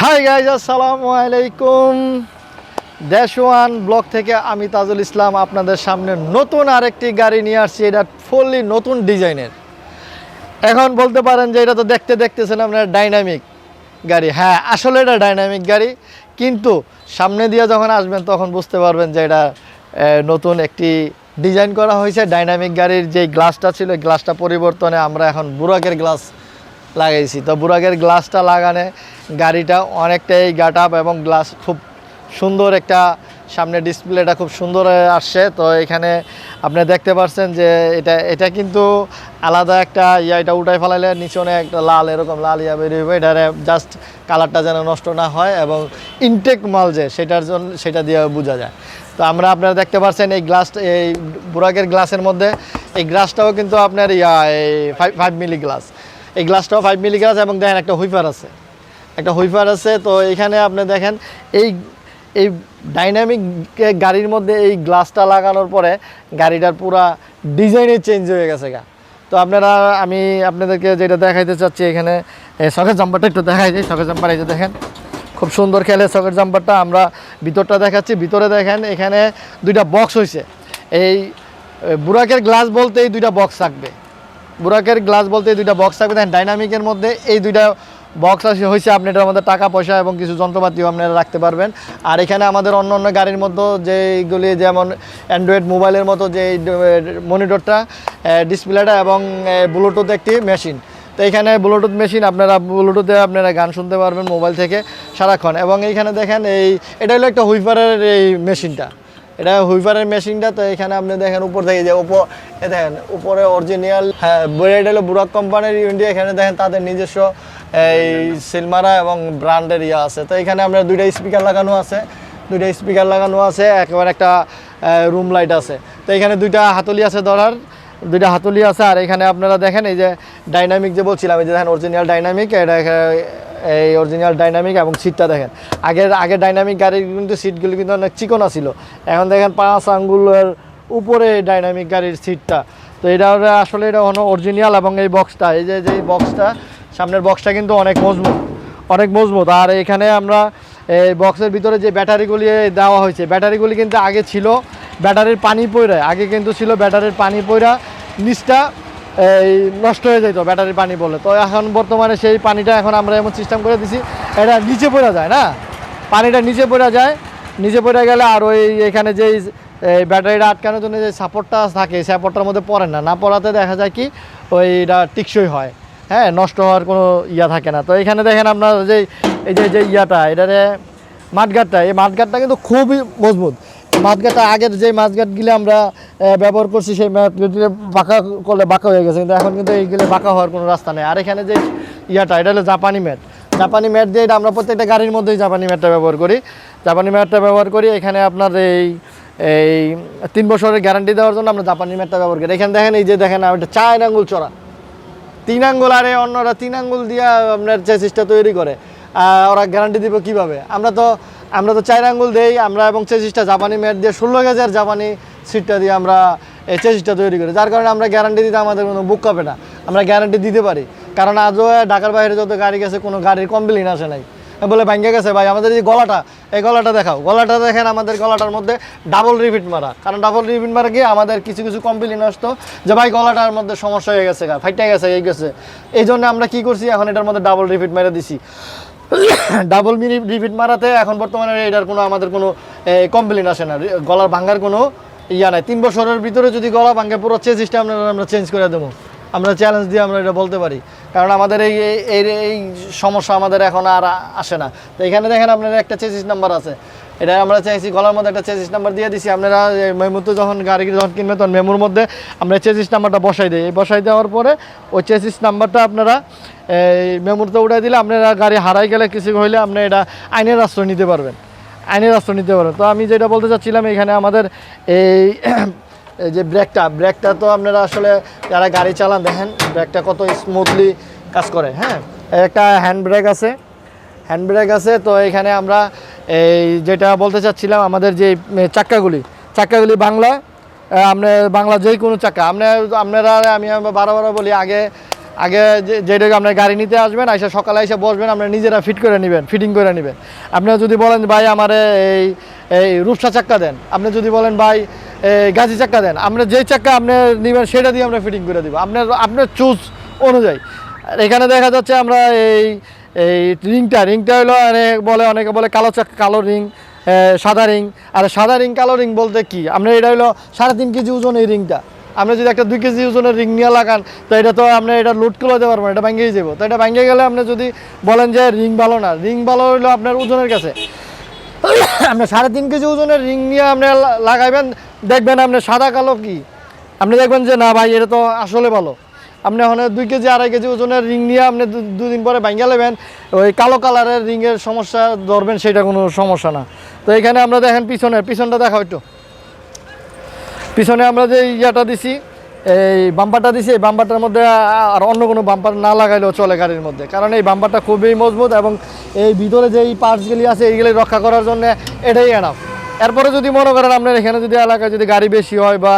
Hi guys আসসালামু আলাইকুম দেশ ওয়ান ব্লক থেকে আমি তাজুল ইসলাম আপনাদের সামনে নতুন আরেকটি গাড়ি নিয়ে আসছি। এটা ফুললি নতুন ডিজাইনের এখন বলতে পারেন যে এটা তো দেখতে দেখতেছেন আপনার ডাইনামিক গাড়ি। হ্যাঁ আসলে এটা ডাইনামিক গাড়ি, কিন্তু সামনে দিয়ে যখন আসবেন তখন বুঝতে পারবেন যে এটা নতুন একটি ডিজাইন করা হয়েছে। ডাইনামিক গাড়ির যে গ্লাসটা ছিল গ্লাসটা পরিবর্তনে আমরা এখন বুরাকের গ্লাস লাগাইছি। তো বুরাকের গ্লাসটা লাগানে গাড়িটা অনেকটাই গাট আপ এবং গ্লাস খুব সুন্দর একটা সামনে ডিসপ্লেটা খুব সুন্দর আসছে। তো এখানে আপনি দেখতে পাচ্ছেন যে এটা এটা কিন্তু আলাদা একটা ইয়া, এটা উঠাই ফেলাইলে নিচনে একটা লাল, এরকম লাল ইয়া বেরিয়ে হবে এটারে জাস্ট কালারটা যেন নষ্ট না হয় এবং ইনটেক মাল যে, সেটার জন্য, সেটা দিয়ে বোঝা যায়। তো আমরা আপনারা দেখতে পাচ্ছেন এই গ্লাস এই বুরাকের গ্লাসের মধ্যে, এই গ্লাসটাও কিন্তু আপনার ইয়া, এই ফাইভ ফাইভ মিলি গ্লাস এই গ্লাসটাও ফাইভ মিলি গ্লাস এবং দেখেন একটা হুইফার আছে। একটা হুইফার আছে, তো এখানে আপনি দেখেন, এই এই ডাইনামিক গাড়ির মধ্যে এই গ্লাসটা লাগানোর পরে গাড়িটার পুরা ডিজাইনে চেঞ্জ হয়ে গেছে গা। তো আপনারা, আমি আপনাদেরকে যেটা দেখাইতে চাচ্ছি এখানে সকের জাম্পারটা একটু দেখাই দিই সকের জাম্পার এই যে দেখেন। খুব সুন্দর খেলে সকের জাম্পারটা আমরা ভিতরটা দেখাচ্ছি, ভিতরে দেখেন, এখানে দুইটা বক্স হয়েছে এই বুরাকের গ্লাস বলতে এই দুইটা বক্স থাকবে। বুরাকের গ্লাস বলতে দুইটা বক্স থাকবে। দেখেন ডাইনামিকের মধ্যে এই দুইটা বক্স আসে হয়েছে আপনি এটার মধ্যে টাকা, পয়সা এবং কিছু যন্ত্রপাতিও আপনারা রাখতে পারবেন। আর এখানে আমাদের অন্য অন্য গাড়ির মতো যেগুলি যেমন অ্যান্ড্রয়েড মোবাইলের মতো যে মনিটরটা ডিসপ্লেটা এবং ব্লুটুথ একটি মেশিন তো এখানে ব্লুটুথ মেশিন আপনারা ব্লুটুথে আপনারা গান শুনতে পারবেন মোবাইল থেকে সারাক্ষণ। এবং এইখানে দেখেন এই, এটা হলো একটা হুইফারের এই মেশিনটা এটা হুইফারের মেশিনটা তো এখানে আপনি দেখেন উপর থেকে যে উপর দেখেন, উপরে অরিজিনাল হ্যাঁ এটা হলো বুরাক কোম্পানির ইন্ডিয়া এখানে দেখেন তাদের নিজস্ব এই সিলমারা এবং ব্র্যান্ডের ইয়ে আছে। তো এখানে আমরা দুইটা স্পিকার লাগানো আছে। দুইটা স্পিকার লাগানো আছে, একেবারে একটা রুম লাইট আছে। তো এখানে দুইটা হাতলি আছে ধরার, দুইটা হাতলি আছে। আর এখানে আপনারা দেখেন এই যে ডাইনামিক যে বলছিলাম, এই যে দেখেন অরিজিনাল ডাইনামিক এটা এই অরিজিনাল ডাইনামিক এবং সিটটা দেখেন। আগের আগের ডাইনামিক গাড়ির কিন্তু সিটগুলো কিন্তু অনেক চিকনা ছিল এখন দেখেন পাঁচ আঙ্গুলের উপরে ডাইনামিক গাড়ির সিটটা তো এটা আসলে এটা অরিজিনাল এবং এই বক্সটা এই যে যে বক্সটা সামনের বক্সটা কিন্তু অনেক মজবুত অনেক মজবুত। আর এখানে আমরা এই বক্সের ভিতরে যে ব্যাটারিগুলি দেওয়া হয়েছে, ব্যাটারিগুলি কিন্তু আগে ছিল ব্যাটারির পানি পইরা, আগে কিন্তু ছিল ব্যাটারির পানি পইরা নিচটা এই নষ্ট হয়ে যেত ব্যাটারির পানি বলে। তো এখন বর্তমানে সেই পানিটা এখন আমরা এমন সিস্টেম করে দিছি, এটা নিচে পড়া যায়, না? পানিটা নিচে পড়া যায়, নিচে পড়ে গেলে আর ওই এখানে যেই এই ব্যাটারিটা আটকানোর জন্য যে সাপোর্টটা থাকে সাপোর্টটার মধ্যে পড়ে না। না পড়াতে দেখা যায় কি, ওইটা টিকসই হয়। হ্যাঁ নষ্ট হওয়ার কোনো ইয়া থাকে না। তো এখানে দেখেন আপনার যে, এই যে যে ইয়াটা এটারে মাঠঘাটটা, এই মাঠঘাটটা কিন্তু খুবই মজবুত। মাঠঘাটটা আগের যে মাছঘাটগুলো আমরা ব্যবহার করছি, সেই মাছঘাটগুলো বাঁকা করলে বাঁকা হয়ে গেছে, কিন্তু এখন কিন্তু এইগুলো বাঁকা হওয়ার কোনো রাস্তা নেই। আর এখানে যে ইয়াটা, এটা হলো জাপানি ম্যাট। জাপানি ম্যাট দিয়ে এটা আমরা প্রত্যেকটা গাড়ির মধ্যেই জাপানি ম্যাটটা ব্যবহার করি। জাপানি ম্যাটটা ব্যবহার করি, এখানে আপনার এই এই তিন বছরের গ্যারান্টি দেওয়ার জন্য আমরা জাপানি ম্যাটটা ব্যবহার করি। এখানে দেখেন, এই যে দেখেন, এটা চায়ের আঙুল চড়া। তিন আঙ্গুল আরে অন্যরা তিন আঙ্গুল দিয়া আপনার চেসিসটা তৈরি করে। ওরা গ্যারান্টি দিব কীভাবে? আমরা তো আমরা তো চার আঙ্গুল দেই, আমরা এবং চেসিসটা জাপানি ম্যাট দিয়ে ষোলো গেজের জাপানি সিটটা দিয়ে আমরা এই চেসিসটা তৈরি করি। যার কারণে আমরা গ্যারান্টি দিতে আমাদের কোনো বুক কাপে না। আমরা গ্যারান্টি দিতে পারি। কারণ আজও ঢাকার বাইরে যত গাড়ি গেছে, কোনো গাড়ির কমপ্লেন আসে নাই। বলে ভাঙ্গে গেছে ভাই, আমাদের এই গলাটা এই গলাটা দেখাও। গলাটা দেখেন আমাদের গলাটার মধ্যে ডাবল রিপিট মারা। কারণ ডাবল রিপিট মারা গিয়ে আমাদের কিছু কিছু কমপ্লেন আসতো যে ভাই, গলাটার মধ্যে সমস্যা হয়ে গেছে ফাইটে গেছে, এই গেছে। এই জন্য আমরা কি করছি, এখন এটার মধ্যে ডাবল রিপিট মেরে দিছি। ডাবল মিনি রিপিট মারাতে এখন বর্তমানে এটার কোনো, আমাদের কোনো কমপ্লেন আসে না। গলার ভাঙ্গার কোনো ইয়া নাই। তিন বছরের ভিতরে যদি গলা ভাঙ্গে, পুরো চেঞ্জটা আমরা আমরা চেঞ্জ করে দেবো। আমরা চ্যালেঞ্জ দিয়ে আমরা এটা বলতে পারি। কারণ আমাদের এই এই- সমস্যা আমাদের এখন আর আসে না। তো এখানে দেখেন আপনার একটা চেসিস নাম্বার আছে। এটা আমরা চাইছি, গলার মধ্যে একটা চেসিস নাম্বার দিয়ে দিছি। আপনারা মেমুতে যখন গাড়ি যখন কিনবেন তখন মেমুর মধ্যে আমরা চেসিস নাম্বারটা বসাই দিই। বসাই দেওয়ার পরে ওই চেসিস নাম্বারটা আপনারা, এই মেমুতে উঠাই দিলে আপনারা গাড়ি হারাই গেলে কিছু হইলে আপনি এটা আইনের আশ্রয় নিতে পারবেন। আইনের আশ্রয় নিতে পারবেন। তো আমি যেটা বলতে চাচ্ছিলাম, এখানে আমাদের এই এই যে ব্রেকটা ব্রেকটা তো আপনারা আসলে যারা গাড়ি চালান, দেখেন ব্রেকটা কত স্মুথলি কাজ করে হ্যাঁ? একটা হ্যান্ড ব্রেক আছে হ্যান্ড ব্রেক আছে, তো এখানে আমরা এই যেটা বলতে চাচ্ছিলাম, আমাদের যে চাক্কাগুলি চাক্কাগুলি বাংলা আপনার বাংলা যে কোনো চাক্কা আপনার আপনারা, আমি বারো বারো বলি, আগে আগে যে- যেটা আপনার গাড়ি নিতে আসবেন এসে সকালে এসে বসবেন, আপনারা নিজেরা ফিট করে নেবেন ফিটিং করে নেবেন। আপনারা যদি বলেন, ভাই, আমার এই এই রূপসা চাক্কা দেন, আপনি যদি বলেন, ভাই গাজি চাক্কা দেন। আমরা যেই চাক্কা আপনি নেবেন, সেটা দিয়ে আমরা ফিটিং করে দিব। আপনার আপনার চুজ অনুযায়ী। এখানে দেখা যাচ্ছে আমরা এই এই রিংটা রিংটা হলো অনেক বলে, অনেকে বলে কালো চাক, কালো রিং সাদা রিং আর সাদা রিং কালো রিং বলতে কি? আমরা এটা হলো সাড়ে তিন কেজি ওজন এই রিংটা আপনি যদি একটা দুই কেজি ওজনের রিং নিয়ে লাগান, তো এটা তো আপনি এটা লোড করে দিতে পারবেন এটা ভেঙেই যাব। তো এটা ভেঙে গেলে আপনি যদি বলেন যে রিং ভালো না রিং ভালো হলো আপনার ওজনের কাছে। আপনি সাড়ে তিন কেজি ওজনের রিং নিয়ে আপনি লাগাইবেন দেখবেন আপনি সাদা কালো কি? আপনি দেখবেন যে, না ভাই, এটা তো আসলে ভালো। আপনি এখন দুই কেজি, আড়াই কেজি ওজনের রিং নিয়ে আপনি দুদিন পরে ভাঙ্গা নেবেন, ওই কালো কালারের রিংয়ের সমস্যা ধরবেন, সেটা কোনো সমস্যা না। তো এখানে আমরা দেখেন পিছনের, পিছনটা দেখা একটু। পিছনে আমরা যে ইয়াটা দিছি, এই বাম্পারটা দিছি, এই বাম্পারটার মধ্যে আর অন্য কোনো বাম্পার না লাগাইলেও চলে গাড়ির মধ্যে। কারণ এই বাম্পারটা খুবই মজবুত এবং এই ভিতরে যে এই পার্টসগুলি আছে, এইগুলি রক্ষা করার জন্য এটাই এনাফ এরপরে যদি মনে করেন আপনার এখানে যদি এলাকায় যদি গাড়ি বেশি হয় বা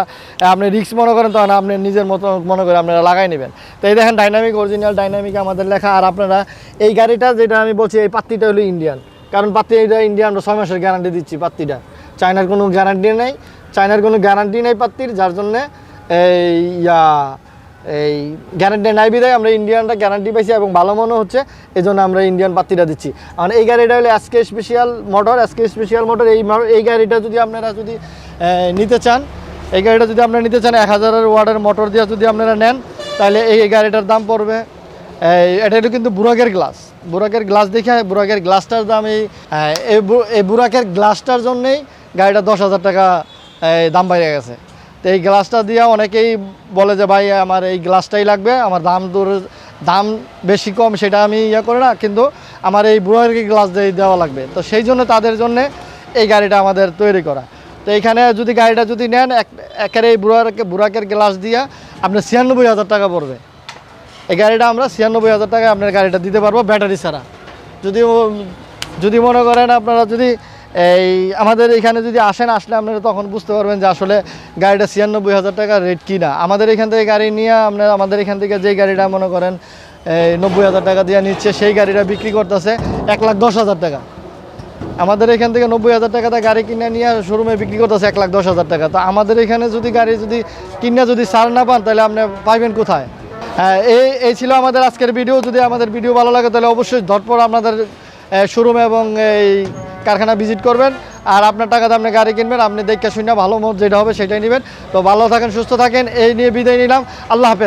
আপনি রিক্স মনে করেন, তখন আপনি নিজের মতো মনে করে আপনারা লাগাই নেবেন। তো এই দেখেন ডাইনামিক অরিজিনাল ডাইনামিক আমাদের লেখা। আর আপনারা এই গাড়িটা যেটা আমি বলছি, এই পাত্তিটা হলো ইন্ডিয়ান কারণ পাত্তি এটা ইন্ডিয়ান আমরা ছয় মাসের গ্যারান্টি দিচ্ছি পাত্তিটা। চায়নার কোনো গ্যারান্টি নেই। চায়নার কোনো গ্যারান্টি নেই পাত্তির, যার জন্যে এই ইয়া এই গ্যারান্টি নাই বিদায় আমরা ইন্ডিয়ানটা গ্যারান্টি পাইছি এবং ভালো মনে হচ্ছে এই জন্য আমরা ইন্ডিয়ান পাত্তিটা দিচ্ছি। আর এই গাড়িটা হলো SK special motor SK special motor এই এই গাড়িটা যদি আপনারা যদি নিতে চান, এই গাড়িটা যদি আপনারা নিতে চান, এক হাজারের ওয়ার্ডের মোটর দিয়ে যদি আপনারা নেন, তাহলে এই গাড়িটার দাম পড়বে এটা হলো কিন্তু বুরাকের গ্লাস বুরাকের গ্লাস দেখে বুরাকের গ্লাসটার দাম এই এই বুরাকের গ্লাসটার জন্যেই গাড়িটা দশ হাজার টাকা দাম বাইরে গেছে। তো এই গ্লাসটা দিয়ে অনেকেই বলে যে, ভাই, আমার এই গ্লাসটাই লাগবে, আমার দাম দূর, দাম বেশি কম, সেটা আমি ইয়ে করি না, কিন্তু আমার এই বুরাকের গ্লাস দিয়ে দেওয়া লাগবে। তো সেই জন্য তাদের জন্যে এই গাড়িটা আমাদের তৈরি করা। তো এইখানে যদি গাড়িটা যদি নেন, এক একেবারে এই বুড়াকে বুড়াকের গ্লাস দিয়ে আপনার ছিয়ানব্বই হাজার টাকা পড়বে। এই গাড়িটা আমরা ছিয়ানব্বই হাজার টাকায় আপনার গাড়িটা দিতে পারব ব্যাটারি ছাড়া। যদি যদি মনে করেন আপনারা যদি এই আমাদের এখানে যদি আসেন, আসলে আপনারা তখন বুঝতে পারবেন যে আসলে গাড়িটা ছিয়ানব্বই হাজার টাকা রেট কি না আমাদের এখান থেকে গাড়ি নিয়ে আপনারা, আমাদের এখান থেকে যেই গাড়িটা মনে করেন, এই নব্বই হাজার টাকা দিয়ে নিচ্ছে, সেই গাড়িটা বিক্রি করতেছে এক লাখ দশ হাজার টাকা। আমাদের এখান থেকে নব্বই হাজার টাকাতে গাড়ি কিনে নিয়ে শোরুমে বিক্রি করতেছে এক লাখ দশ হাজার টাকা। তো আমাদের এখানে যদি গাড়ি যদি কিনে যদি সার না পান, তাহলে আপনি পাইবেন কোথায়? হ্যাঁ এই এই ছিল আমাদের আজকের ভিডিও যদি আমাদের ভিডিও ভালো লাগে, তাহলে অবশ্যই ঝটপট আপনাদের শোরুম এবং এই কারখানা ভিজিট করবেন। আর আপনার টাকাতে আপনি গাড়ি কিনবেন, আপনি দেখে শুনে ভালো মত যেটা হবে সেটাই নেবেন। তো ভালো থাকেন, সুস্থ থাকেন, এই নিয়ে বিদায় নিলাম। আল্লাহ হাফেজ।